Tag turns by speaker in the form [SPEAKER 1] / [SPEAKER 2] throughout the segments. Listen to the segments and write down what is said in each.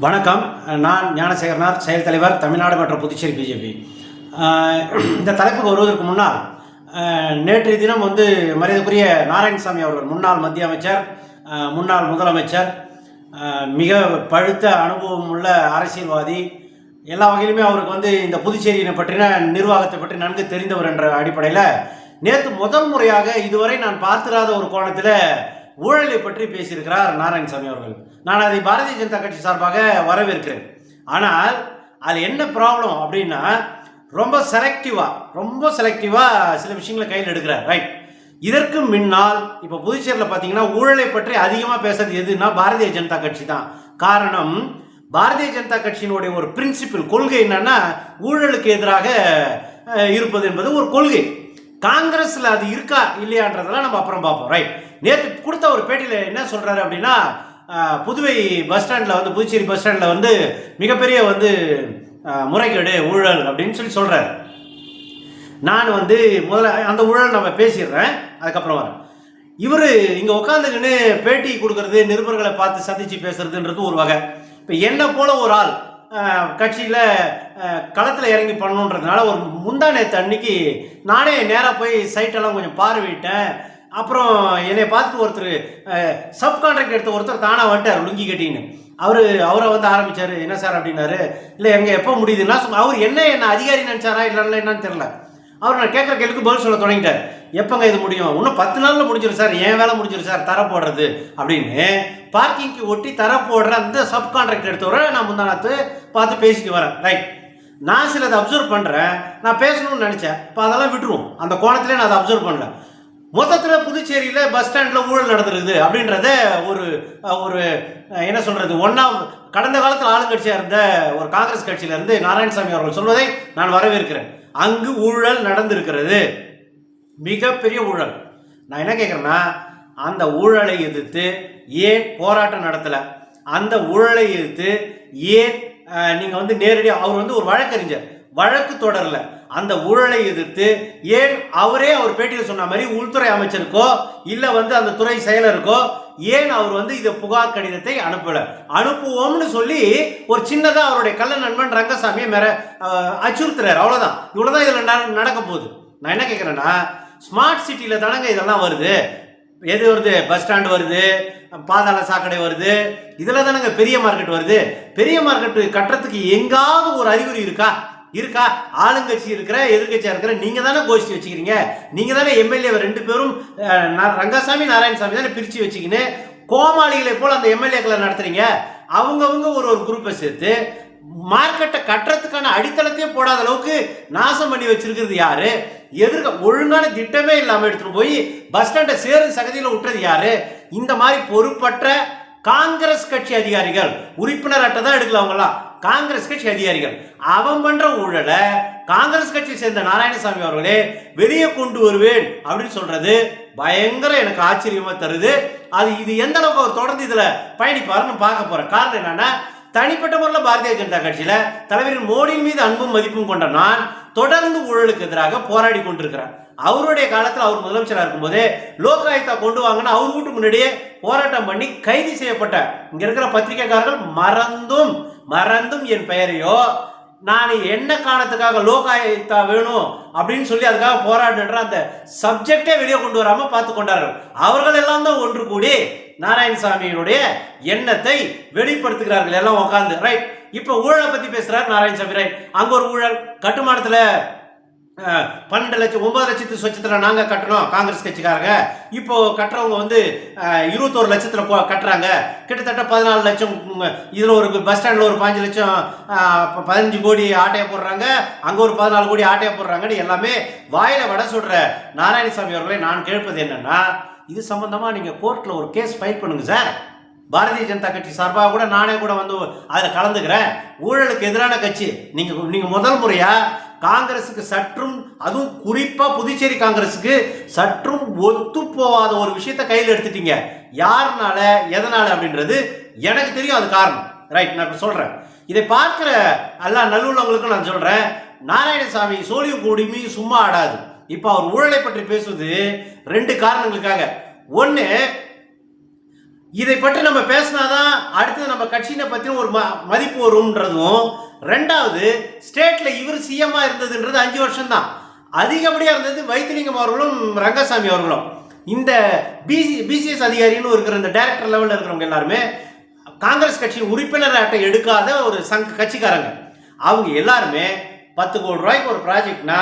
[SPEAKER 1] வணக்கம். நான் ஞானசேகரனார் செயல் தலைவர் தமிழ்நாடு மற்றும் புதுச்சேரி பிஜேபி. இந்த தலைப்புக்கு வருவதற்கு முன்னால் நேற்றைய தினம் வந்து மரியாதைக்குரிய நாராயணசாமி அவர்கள் முன்னாள் மத்திய அமைச்சர் முன்னாள் முதலமைச்சர் மிக பழுத்த அனுபவம் உள்ள அரசியல்வாதி எல்லா வகையிலுமே அவருக்கு வந்து இந்த புதுச்சேரியினை பற்றின நிர்வாகத்தை பற்றி நன்கு தெரிந்தவர் என்ற அடிப்படையில் நேற்று முதல் முறையாக இதுவரை நான் பார்த்திராத ஒரு கோணத்தில் ஊழலை பற்றி பேசியிருக்கிறார் நாராயணசாமி அவர்கள். நான் அதை பாரதிய ஜனதா கட்சி சார்பாக வரவேற்கிறேன். ஆனால் அது என்ன ப்ராப்ளம் அப்படின்னா ரொம்ப செலக்டிவாக ரொம்ப செலக்டிவாக சில விஷயங்களை கையில் எடுக்கிறார். ரைட் இதற்கு முன்னால் இப்போ புதுச்சேரியில் பார்த்தீங்கன்னா ஊழலை பற்றி அதிகமாக பேசுறது எதுன்னா பாரதிய ஜனதா கட்சி தான். காரணம் பாரதிய ஜனதா கட்சியினுடைய ஒரு பிரின்சிபிள் கொள்கை என்னன்னா ஊழலுக்கு எதிராக இருப்பது என்பது ஒரு கொள்கை. காங்கிரஸில் அது இருக்கா இல்லையான்றதெல்லாம் நம்ம அப்புறம் பார்ப்போம். ரைட் நேற்று கொடுத்த ஒரு பேட்டியில் என்ன சொல்கிறாரு அப்படின்னா புதுவை பஸ் ஸ்டாண்டில் வந்து புதுச்சேரி பஸ் ஸ்டாண்டில் வந்து மிகப்பெரிய வந்து முறைகேடு ஊழல் அப்படின்னு சொல்லி சொல்கிறார் நான் வந்து முதல்ல அந்த ஊழல் நம்ம பேசிடுறேன் அதுக்கப்புறம் வரேன். இவர் இங்கே உட்காந்துக்கின்னு பேட்டி கொடுக்கறது நிருபர்களை பார்த்து சந்தித்து பேசுறதுன்றது ஒரு வகை. இப்போ என்னை போல ஒரு ஆள் கட்சியில் களத்தில் இறங்கி பண்ணணுன்றதுனால ஒரு முந்தா நேற்று அன்னைக்கு நானே நேராக போய் சைட்டெல்லாம் கொஞ்சம் பார்வையிட்டேன். அப்புறம் என்னை பார்த்து ஒருத்தர் சப்கான்ட்ராக்ட் எடுத்த ஒருத்தர் தானாக வந்துட்டார் லுங்கி கட்டின்னு. அவர் அவரை வந்து ஆரம்பித்தார் என்ன சார் அப்படின்னாரு இல்லை எங்கே எப்போ முடியுதுன்னா அவர் என்ன என்ன அதிகாரி நினச்சாரா இல்லைன்னா என்னன்னு தெரில அவர் நான் கேட்குற கேள்விக்கு பதில் சொல்ல தொடங்கிட்டார். எப்போங்க இது முடியும்? இன்னும் பத்து நாளில் முடிஞ்சிடும் சார். என் வேலை முடிஞ்சிடும் சார். தர போடுறது. அப்படின்னு பார்க்கிங்க்கு ஒட்டி தர போடுற அந்த சப் கான்ட்ராக்ட் எடுத்தவரை நான் முந்தானத்து பார்த்து பேசிட்டு வரேன். ரைட் நான் சிலதை அப்சர்வ் பண்ணுறேன் நான் பேசணும்னு நினச்சேன். இப்போ அதெல்லாம் விட்டுருவோம். அந்த கோணத்திலே நான் அதை அப்சர்வ் பண்ணல. மொத்தத்தில் புதுச்சேரியில் பஸ் ஸ்டாண்டில் ஊழல் நடந்துருக்குது அப்படின்றத ஒரு ஒரு என்ன சொல்கிறது ஒன்றா கடந்த காலத்தில் ஆளுங்கட்சியாக இருந்த ஒரு காங்கிரஸ் கட்சியிலேருந்து நாராயணசாமி அவர்கள் சொல்வதை நான் வரவேற்கிறேன். அங்கு ஊழல் நடந்திருக்கிறது. மிகப்பெரிய ஊழல். நான் என்ன கேட்குறேன்னா அந்த ஊழலை எதிர்த்து ஏன் போராட்டம் நடத்தலை? அந்த ஊழலை எதிர்த்து ஏன் நீங்கள் வந்து நேரடியாக அவர் வந்து ஒரு வழக்கறிஞர். வழக்கு தொடரல. அந்த ஊழலை எதிர்த்து ஏன் அவரே அவர் பேட்டியில் சொன்ன மாதிரி உள்துறை அமைச்சருக்கோ இல்லை வந்து அந்த துறை செயலருக்கோ ஏன் அவர் வந்து இதை புகார் கடிதத்தை அனுப்பல? அனுப்புவோம்னு சொல்லி ஒரு சின்னதாக அவருடைய கள்ள நண்பன் ரங்கசாமியை மேற அச்சுறுத்துறாரு. அவ்வளோதான் இவ்வளோதான் இதில் நடக்க போகுது. நான் என்ன கேட்குறேன்னா ஸ்மார்ட் சிட்டியில் தானங்க இதெல்லாம் வருது. எது வருது? பஸ் ஸ்டாண்ட் வருது பாதாள சாக்கடை வருது. இதில் தானங்க பெரிய மார்க்கெட் வருது. பெரிய மார்க்கெட் கட்டுறதுக்கு எங்காவது ஒரு அறிகுறி இருக்கா? இருக்கா? ஆளுங்கட்சி இருக்கிற எதிர்கட்சியாக இருக்கிற நீங்கள் தானே கோஷ்டி வச்சுக்கிறீங்க. நீங்கள் தானே எம்எல்ஏ ரெண்டு பேரும் ரங்கசாமி நாராயணசாமி தானே பிரித்து வச்சுக்கின்னு கோமாளிகளை போல் அந்த எம்எல்ஏக்களை நடத்துறீங்க. அவங்கவுங்க ஒரு ஒரு குரூப்பை சேர்த்து மார்க்கெட்டை கட்டுறதுக்கான அடித்தளத்தையே போடாத அளவுக்கு நாசம் பண்ணி வச்சிருக்கிறது யாரு? எதிர்க்க ஒழுங்கான திட்டமே இல்லாமல் எடுத்துகிட்டு போய் பஸ் ஸ்டாண்டை சேரு சகதியில் விட்டுறது யாரு? இந்த மாதிரி பொறுப்பற்ற காங்கிரஸ் கட்சி அதிகாரிகள் உறுப்பினர் அட்டை தான் எடுக்கல அவங்களாம் காங்கிரஸ் கட்சி அதிகாரிகள். அவன் பண்ற ஊழலை காங்கிரஸ் கட்சி சேர்ந்த நாராயணசாமி அவர்களே வெளியே கொண்டு வருவேன் அப்படின்னு சொல்றது பயங்கர எனக்கு ஆச்சரியமா தருது. அது இது எந்த அளவுக்கு அவர் தொடர்ந்து இதுல பயணிப்பாருன்னு பார்க்க போறேன். காரணம் என்னன்னா தனிப்பட்ட முறையில் பாரதிய ஜனதா கட்சியில தலைவரின் மோடியின் மீது அன்பும் மதிப்பும் கொண்ட நான் தொடர்ந்து ஊழலுக்கு எதிராக போராடி கொண்டிருக்கிறேன். அவருடைய காலத்தில் அவர் முதலமைச்சராக இருக்கும்போதே லோகாயுக்தா கொண்டு வாங்கன்னு அவர் வீட்டு முன்னாடியே போராட்டம் பண்ணி கைது செய்யப்பட்ட இங்க இருக்கிற பத்திரிகைக்காரர்கள் மறந்தும் மறந்தும் என் பெயரையோ நான் என்ன காரணத்துக்காக லோகாயுக்தா வேணும் அப்படின்னு சொல்லி அதுக்காக போராடுன்ற அந்த சப்ஜெக்டே வெளியே கொண்டு வராமல் பார்த்து கொண்டார்கள். அவர்கள் எல்லாம் தான் ஒன்று கூடி நாராயணசாமியினுடைய எண்ணத்தை வெளிப்படுத்துகிறார்கள். எல்லாம் உட்காந்து ரைட் இப்போ ஊழலை பற்றி பேசுகிறார் நாராயணசாமி. ரைட் அங்கே ஒரு ஊழல் கட்டுமானத்தில் பன்னெண்டு லட்சம் ஒன்பது லட்சத்து சொச்சத்தில் நாங்கள் கட்டணும் காங்கிரஸ் கட்சிக்காரங்க. இப்போ கட்டுறவங்க வந்து இருபத்தோரு லட்சத்தில் போ- கட்டுறாங்க. கிட்டத்தட்ட பதினாலு லட்சம் இதில் ஒரு பஸ் ஸ்டாண்டில் ஒரு பாஞ்சு லட்சம் பதினஞ்சு கோடி ஆட்டையை போடுறாங்க. அங்கே ஒரு பதினாலு கோடி ஆட்டையை போடுறாங்கன்னு எல்லாமே வாயில் வட சொல்கிற நாராயணசாமி அவர்களை நான் கேட்பது என்னன்னா இது சம்மந்தமாக நீங்கள் கோர்ட்டில் ஒரு கேஸ் ஃபைல் பண்ணுங்க சார். பாரதிய ஜனதா கட்சி சார்பாக கூட நானே கூட வந்து அதில் கலந்துக்கிறேன். ஊழலுக்கு எதிரான கட்சி. நீங்கள் நீங்கள் முதல் முறையாக காங்கிரஸுக்கு சற்றும் அதுவும் குறிப்பா புதுச்சேரி காங்கிரஸுக்கு சற்றும் ஒத்து போகாத ஒரு விஷயத்தை கையில் எடுத்துட்டீங்க. யாருனால எதனால அப்படின்றது எனக்கு தெரியும் அது காரணம். ரைட் நான் இப்ப சொல்றேன். இதை பார்க்குற எல்லா நல்லுள்ளவங்களுக்கும் நான் சொல்றேன் நாராயணசாமி சோழியும் கூடியுமே சும்மா ஆடாது. இப்போ அவர் ஊழலை பற்றி பேசுவது ரெண்டு காரணங்களுக்காக. ஒன்று இதை பற்றி நம்ம பேசினாதான் அடுத்த கட்சியினை பற்றின ஒரு ம மதிப்பு வரும்ன்றதும் ரெண்டாவது ஸ்டேட்டில் இவர் சிஎம்மாக இருந்ததுன்றது அஞ்சு வருஷம்தான். அதிகப்படியாக இருந்தது வைத்திலிங்கம் அவர்களும் ரங்கசாமி அவர்களும். இந்த பிசி பிசிஎஸ் அதிகாரின்னு இருக்கிற இந்த டைரக்டர் லெவலில் இருக்கிறவங்க எல்லாருமே காங்கிரஸ் கட்சியின் உறுப்பினர் அட்டை எடுக்காத ஒரு சங்க கட்சிக்காரங்க. அவங்க எல்லாருமே பத்து கோடி ரூபாய்க்கு ஒரு ப்ராஜெக்ட்னா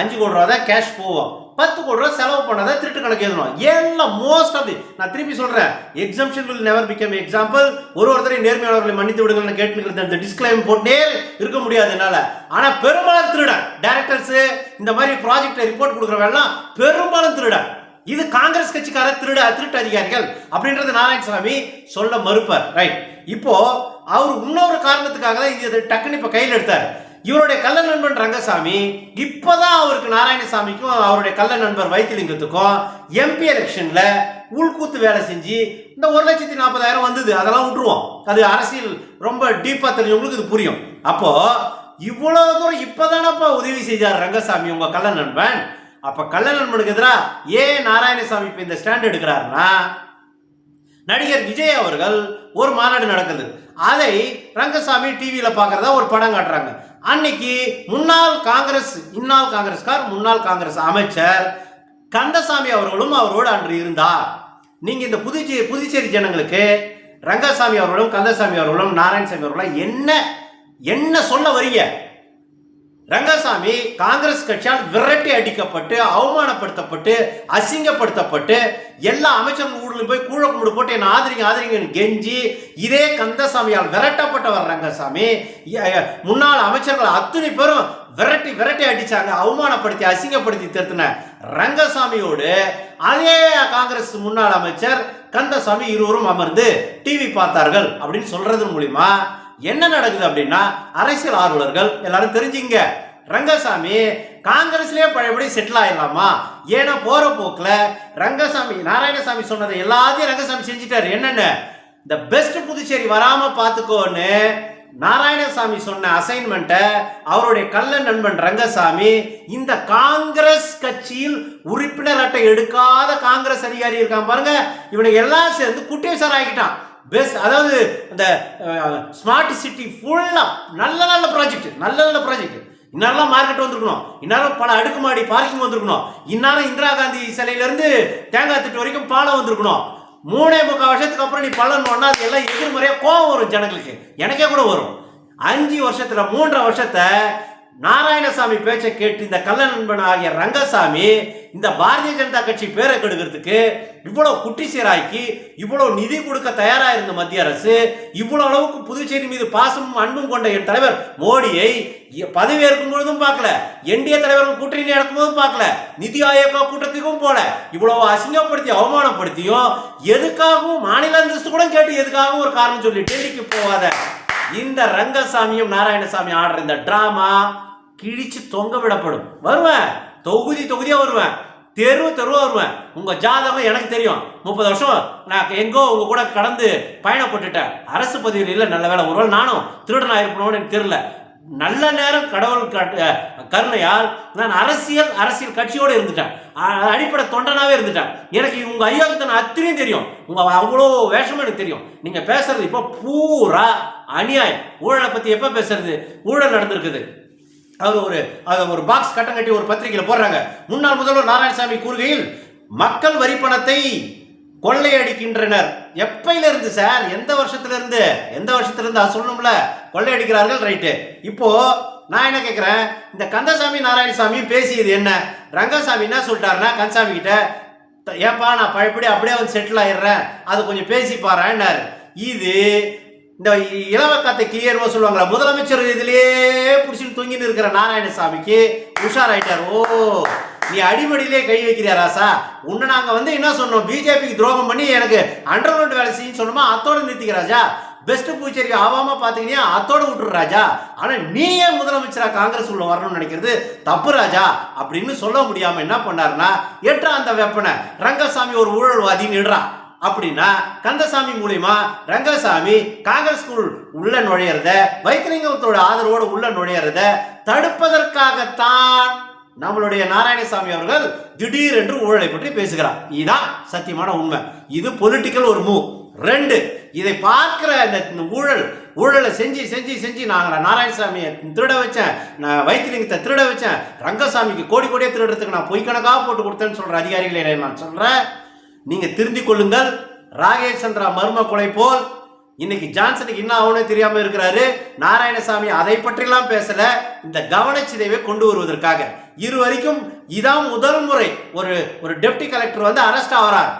[SPEAKER 1] அஞ்சு கோடி ரூபா தான் கேஷ் போவோம் பத்து கோடி ரூபா செலவு பண்ணாதான் திருட்டு கணக்கு எழுதணும். எல்லாம் மோஸ்ட் ஆஃப் தி நான் திருப்பி சொல்றேன். Exemption will never become example ஒரு ஒருத்தரை நேர்மையாளர்களை மன்னித்து விடுங்கள்னு கேட்டுக்கிறது அந்த டிஸ்கிளைம் போட்டே இருக்க முடியாது என்னால. ஆனா பெரும்பாலும் திருடன் டைரக்டர்ஸ் இந்த மாதிரி ப்ராஜெக்ட் ரிப்போர்ட் கொடுக்குறவெல்லாம் பெரும்பாலும் திருடன் இது காங்கிரஸ் கட்சிக்கார திருட திருட்டு அதிகாரிகள் அப்படின்றது நாராயணசாமி சொல்ல மறுப்பார். ரைட் இப்போ அவர் இன்னொரு காரணத்துக்காக தான் இது டக்குன்னு இப்போ கையில் எடுத்தார். இவருடைய கள்ள நண்பன் ரங்கசாமி இப்போதான் அவருக்கு நாராயணசாமிக்கும் அவருடைய கள்ள நண்பர் வைத்திலிங்கத்துக்கும் எம்பி எலெக்ஷனில் உள்கூத்து வேலை செஞ்சு இந்த ஒரு லட்சத்தி நாற்பதாயிரம் வந்தது. அதெல்லாம் விட்டுருவோம். அது அரசியல் ரொம்ப டீப்பாக தெரிஞ்சவங்களுக்கு இது புரியும். அப்போது இவ்வளோ தூரம் இப்போதானப்பா உதவி செய்தார் ரங்கசாமி உங்கள் கள்ள நண்பன்? அப்போ கள்ள நண்பனுக்கு எதிராக ஏன் நாராயணசாமி இப்போ இந்த ஸ்டாண்ட் எடுக்கிறாருன்னா நடிகர் விஜய் அவர்கள் ஒரு மாநாடு நடக்குது. அதை ரங்கசாமி டிவியில் பார்க்குறதா ஒரு படம் காட்டுறாங்க. அன்னைக்கு முன்னாள் காங்கிரஸ் இன்னாள் காங்கிரஸ்கார் முன்னாள் காங்கிரஸ் அமைச்சர் கந்தசாமி அவர்களும் அவரோடு அன்று இருந்தார். நீங்கள் இந்த புதுச்சேரி புதுச்சேரி ஜனங்களுக்கு ரங்கசாமி அவர்களும் கந்தசாமி அவர்களும் நாராயணசாமி அவர்களும் என்ன என்ன சொல்ல வரீங்க? ரங்கசாமி காங்கிரஸ் கட்சியால் விரட்டி அடிக்கப்பட்டு அவமானப்படுத்தப்பட்டு அசிங்கப்படுத்தப்பட்டு எல்லா அமைச்சர்கள் ஊரிலும் போய் கூழ கும்பிடு போட்டு என்ன ஆதரிங்க ஆதரிங்கன்னு கெஞ்சி இதே கந்தசாமியால் விரட்டப்பட்டவர் ரங்கசாமி. முன்னாள் அமைச்சர்கள் அத்தனை பேரும் விரட்டி விரட்டி அடிச்சாங்க அவமானப்படுத்தி அசிங்கப்படுத்தி திருத்தின ரங்கசாமியோடு அதே காங்கிரஸ் முன்னாள் அமைச்சர் கந்தசாமி இருவரும் அமர்ந்து டிவி பார்த்தார்கள் அப்படின்னு சொல்றது மூலியமா என்ன நடக்குது அப்படின்னா அரசியல் ஆர்வலர்கள் எல்லாரும் தெரிஞ்சுங்க. ரங்கசாமி காங்கிரஸ்லயே பழையபடி செட்டில் ஆயிடலாமா? ஏன்னா போற போக்குல ரங்கசாமி நாராயணசாமி சொன்னதை எல்லாத்தையும் ரங்கசாமி செஞ்சுட்டார். என்னென்ன? இந்த பெஸ்ட் புதுச்சேரி வராம பாத்துக்கோன்னு நாராயணசாமி சொன்ன அசைன்மெண்ட்டை அவருடைய கள்ள நண்பன் ரங்கசாமி இந்த காங்கிரஸ் கட்சியில் உறுப்பினர் அட்டை எடுக்காத காங்கிரஸ் அதிகாரி இருக்கான் பாருங்க. இவனுக்கு எல்லாம் சேர்ந்து குட்டேசர் ஆகிட்டான். பெஸ்ட் அதாவது இந்த ஸ்மார்ட் சிட்டி ஃபுல்லாக நல்ல நல்ல ப்ராஜெக்ட் நல்ல நல்ல ப்ராஜெக்ட் இந்நேரம் மார்க்கெட் வந்திருக்கணும். இன்னாலும் பல அடுக்குமாடி பார்க்கிங் வந்திருக்கணும். இன்னாலும் இந்திரா காந்தி சிலையிலேருந்து தேங்காய் திட்டு வரைக்கும் பாலம் வந்திருக்கணும். மூணே முக்கால் வருஷத்துக்கு அப்புறம் நீ பலன் ஒன்னா அது எல்லாம் எதிர்மறையாக கோவம் வரும் ஜனங்களுக்கு. எனக்கே கூட வரும். அஞ்சு வருஷத்தில் மூன்றரை வருஷத்தை நாராயணசாமி பேச்சை கேட்டு இந்த கள்ள நண்பன் ஆகிய ரங்கசாமி இந்த பாரதிய ஜனதா கட்சி பேரை கெடுக்கிறதுக்கு இவ்வளவு குட்டி சீராக்கி இவ்வளவு நிதி கொடுக்க தயாராக இருந்த மத்திய அரசு இவ்வளவு அளவுக்கு புதுச்சேரி மீது பாசமும் அன்பும் கொண்ட என் தலைவர் மோடியை பதவி ஏற்கும் பொழுதும் பார்க்கல. என்டிஏ தலைவர்கள் கூட்டணி நடக்கும் போதும் பார்க்கல. நிதி ஆயோகா கூட்டத்துக்கும் போல. இவ்வளவு அசிங்கப்படுத்தி அவமானப்படுத்தியும் எதுக்காகவும் மாநில அந்தஸ்து கூட கேட்டு எதுக்காகவும் ஒரு காரணம் சொல்லி டெல்லிக்கு போகாத இந்த ரங்கசாமியும் நாராயணசாமி ஆடுற இந்த டிராமா கிழிச்சு தொங்க விடப்படும். வருவேன். தொகுதி தொகுதியாக வருவேன். தெரு தெருவாக வருவேன். உங்கள் ஜாதகம் எனக்கு தெரியும். முப்பது வருஷம் நான் எங்கோ உங்கள் கூட கடந்து பயணப்பட்டுட்டேன் அரசு பதவியில் இல்லை நல்ல வேலை. ஒருவேளை நானும் திருடனாக இருப்பணும்னு எனக்கு தெரியல. நல்ல நேரம் கடவுள் கட்- கருணையால் நான் அரசியல் அரசியல் கட்சியோடு இருந்துட்டேன். அடிப்படை தொண்டனாகவே இருந்துட்டேன். எனக்கு உங்க ஐயோகத்தனை அத்தனையும் தெரியும். உங்கள் அவ்வளோ வேஷமும் எனக்கு தெரியும். நீங்கள் பேசுறது இப்போ பூரா அநியாயம். ஊழலை பற்றி எப்போ பேசுறது? ஊழல் நடந்திருக்குது. அவர் ஒரு அதை ஒரு பாக்ஸ் கட்டம் கட்டி ஒரு பத்திரிகையில் போடுறாங்க. முன்னாள் முதல்வர் நாராயணசாமி கூறுகையில் மக்கள் வரி பணத்தை கொள்ளையடிக்கின்றனர். எப்பையிலிருந்து சார்? எந்த வருஷத்துலேருந்து? எந்த வருஷத்துலேருந்து? அது சொல்லணும்ல. கொள்ளையடிக்கிறார்கள் ரைட்டு இப்போ நான் என்ன கேட்குறேன் இந்த கந்தசாமி நாராயணசாமி பேசியது என்ன? ரங்கசாமி என்ன சொல்லிட்டாருன்னா கந்தசாமி கிட்ட ஏப்பா நான் பழப்படி அப்படியே வந்து செட்டில் ஆயிடுறேன். அது கொஞ்சம் பேசி பாருன்னாரு. இது இந்த இ- இளவக்கத்தை கிளியர்வா சொல்லுவாங்களா? முதலமைச்சர் இதுலயே பிடிச்சின்னு தொங்கின்னு இருக்கிற நாராயணசாமிக்கு உஷாராயிட்டார். ஓ நீ அடிமடியிலே கை வைக்கிறியா ராசா? உன்னை நாங்க வந்து என்ன சொன்னோம்? பிஜேபிக்கு துரோகம் பண்ணி எனக்கு அண்டர் கிரவுண்ட் வேலை செய்யும் சொன்னோமா? அத்தோடு நிறுத்திக்க ராஜா. பெஸ்ட் பூச்சேரி ஆவாம பாத்தீங்கன்னா அத்தோடு விட்டுரு ராஜா. ஆனா நீ ஏன் முதலமைச்சரா காங்கிரஸ் உள்ள வரணும்னு நினைக்கிறது? தப்பு ராஜா. அப்படின்னு சொல்ல முடியாம என்ன பண்ணாருன்னா எட்டா அந்த வெப்பனை ரங்கசாமி ஒரு ஊழல்வாதின்னு இடுறான். அப்படின்னா கந்தசாமி மூலியமா ரங்கசாமி காங்கிரஸ்குள் உள்ள நுழையிறத வைத்திலிங்கத்தோட ஆதரவோடு உள்ள நுழையிறத தடுப்பதற்காகத்தான் நம்மளுடைய நாராயணசாமி அவர்கள் திடீர் என்று ஊழலை பற்றி பேசுகிறார். இதுதான் சத்தியமான உண்மை. இது பொலிட்டிக்கல் ஒரு மூவ் ரெண்டு இதை பார்க்கிற இந்த ஊழல் ஊழலை செஞ்சு செஞ்சு செஞ்சு நாங்கள் நாராயணசாமியை திருட வச்சேன் நான் வைத்திலிங்கத்தை திருட வச்சேன் ரங்கசாமிக்கு கோடி கோடியே திருடுறதுக்கு நான் பொய் கணக்காக போட்டு கொடுத்தேன்னு சொல்கிற அதிகாரிகளை நான் சொல்கிறேன் நீங்க திருந்திக் கொள்ளுங்கள். ராகேஷ் சந்திரா மர்ம கொலை போல். இன்னைக்கு ஜான்சனுக்கு என்ன ஆகும்னு தெரியாம இருக்கிறாரு. நாராயணசாமி அதை பற்றிலாம் பேசல. இந்த கவனச்சிதைவை கொண்டு வருவதற்காக. இரு வரைக்கும் இதான் முதல் முறை ஒரு ஒரு டெப்டி கலெக்டர் வந்து அரெஸ்ட் ஆகிறார்.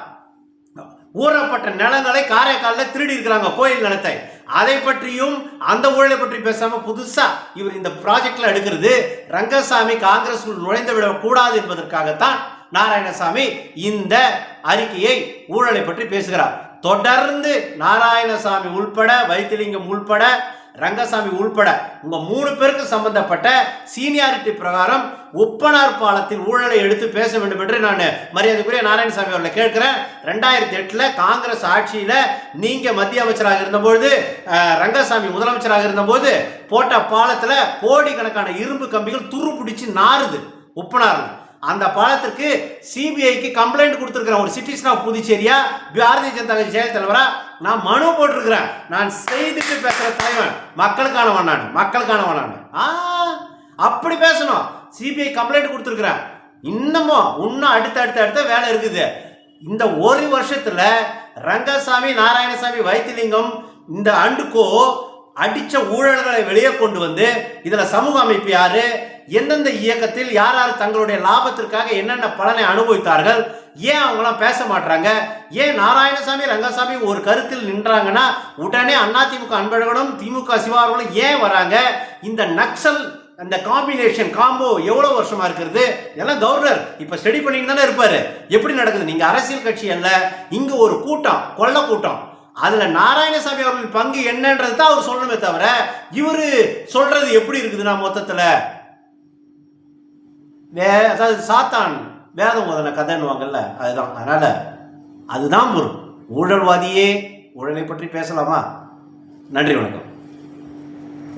[SPEAKER 1] ஊறப்பட்ட நிலங்களை காரைக்காலில் திருடி இருக்கிறாங்க கோயில் நிலத்தை. அதை பற்றியும் அந்த ஊழலை பற்றி பேசாம புதுசா இவர் இந்த ப்ராஜெக்ட்ல எடுக்கிறது. ரங்கசாமி காங்கிரஸ் நுழைந்து விடக்கூடாது என்பதற்காகத்தான் நாராயணசாமி இந்த அறிக்கையை ஊழலை பற்றி பேசுகிறார். தொடர்ந்து நாராயணசாமி உள்பட வைத்திலிங்கம் உள்பட ரங்கசாமி உள்பட உங்க மூணு பேருக்கு சம்பந்தப்பட்ட சீனியாரிட்டி பிரகாரம் ஒப்பனார் பாலத்தின் ஊழலை எடுத்து பேச வேண்டும் என்று நான் மரியாதைக்குரிய நாராயணசாமி அவர்களை கேட்கிறேன். ரெண்டாயிரத்தி எட்டுல காங்கிரஸ் ஆட்சியில நீங்க மத்திய அமைச்சராக இருந்தபோது ரங்கசாமி முதலமைச்சராக இருந்தபோது போட்ட பாலத்துல கோடிக்கணக்கான இரும்பு கம்பிகள் துரு பிடிச்சு நாறுது ஒப்பனார் அந்த பாலத்திற்கு சிபிஐக்கு கம்ப்ளைண்ட் கொடுத்துருக்கிறேன். ஒரு சிட்டிசன் ஆஃப் புதுச்சேரியா பாரதிய ஜனதா கட்சி செயல் தலைவரா நான் மனு போட்டிருக்கிறேன். நான் செய்துட்டு பேசுற தலைவன் மக்களுக்கான வண்ணான் மக்களுக்கான வண்ணான் ஆ அப்படி பேசணும். சிபிஐ கம்ப்ளைண்ட் கொடுத்துருக்குறேன். இன்னமும் இன்னும் அடுத்த அடுத்த அடுத்த வேலை இருக்குது. இந்த ஒரு வருஷத்துல ரங்கசாமி நாராயணசாமி வைத்திலிங்கம் இந்த அண்டுக்கோ அடிச்ச ஊழல்களை வெளியே கொண்டு வந்து இதுல சமூக அமைப்பு யாரு? எந்தெந்த இயக்கத்தில் யார் யார் தங்களுடைய லாபத்திற்காக என்னென்ன பலனை அனுபவித்தார்கள்? ஏன் அவங்களாம் பேச மாட்டாங்க ஏன் நாராயணசாமி ரங்கசாமி ஒரு கருத்தில் நின்றாங்கன்னா உடனே அதிமுக அன்பழகனும் திமுக சிவார்களும் ஏன் வராங்க? இந்த நக்சல் அந்த காம்பினேஷன் காம்போ எவ்வளோ வருஷமா இருக்கிறது? எல்லாம் கவர்னர் இப்போ ஸ்டடி பண்ணிட்டு தானே இருப்பாரு. எப்படி நடக்குது? நீங்க அரசியல் கட்சி அல்ல இங்க ஒரு கூட்டம் கொள்ள கூட்டம். அதுல நாராயணசாமி அவர்களின் பங்கு என்னன்றது தான் அவர் சொல்லணுமே தவிர இவரு சொல்றது எப்படி இருக்குதுன்னா மொத்தத்துல? வே அதாவது சாத்தான் வேதம் முதன கதைன்னுவாங்கல்ல அதுதான். அதனால் அதுதான் பொருள். ஊழல்வாதியே ஊழலை பற்றி பேசலாமா? நன்றி வணக்கம்.